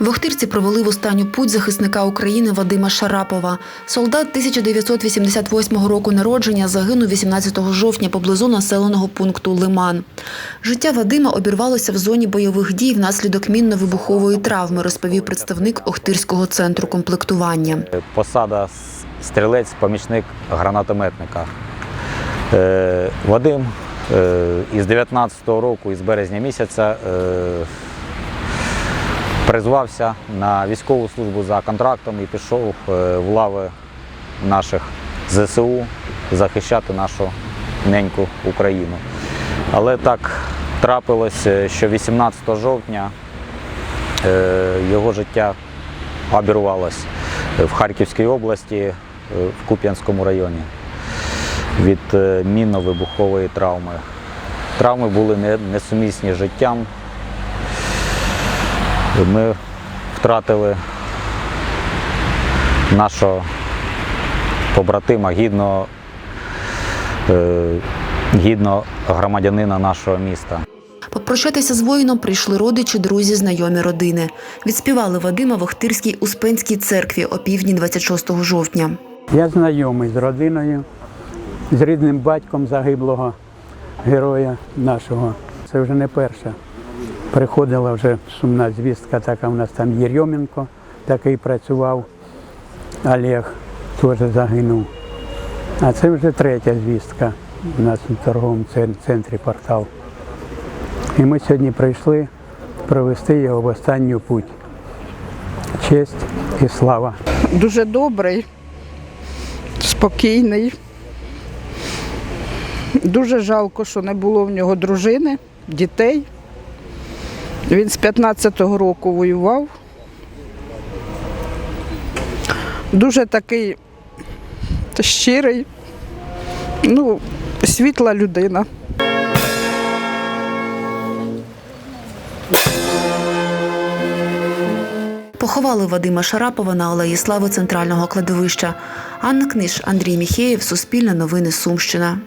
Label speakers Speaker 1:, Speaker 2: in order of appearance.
Speaker 1: В Охтирці провели в останню путь захисника України Вадима Шарапова. Солдат 1988 року народження загинув 18 жовтня поблизу населеного пункту Лиман. Життя Вадима обірвалося в зоні бойових дій внаслідок мінно-вибухової травми, розповів представник Охтирського центру комплектування.
Speaker 2: Посада стрілець, помічник гранатометника. Е, Вадим е, із 19-го року, із березня місяця, е, призвався на військову службу за контрактом і пішов е, в лави наших ЗСУ захищати нашу неньку Україну. Але так трапилось, е, що 18 жовтня е, його життя обірвалось в Харківській області, в Куп'янському районі від мінно-вибухової травми. Травми були несумісні життям. Ми втратили нашого побратима, гідного, е, гідного громадянина нашого міста.
Speaker 1: Попрощатися з воїном прийшли родичі, друзі, знайомі родини. Відспівали Вадима в Охтирській Успенській церкві о півдні 26 жовтня.
Speaker 3: Я знайомий з родиною, з рідним батьком загиблого героя нашого. Це вже не перша. Приходила вже сумна звістка, така в нас там Єрьоменко, такий працював, Олег теж загинув. А це вже третя звістка у нас у торговому центрі портал. І ми сьогодні прийшли провести його в останню путь. Честь і слава.
Speaker 4: дуже добрий, спокійний. Дуже жалко, що не було в нього дружини, дітей. Він з 15-го року воював. Дуже такий щирий, ну, світла людина.
Speaker 1: Поховали Вадима Шарапова на Алеї Слави центрального кладовища. Анна Книж, Андрій Міхеєв, Суспільне новини Сумщина.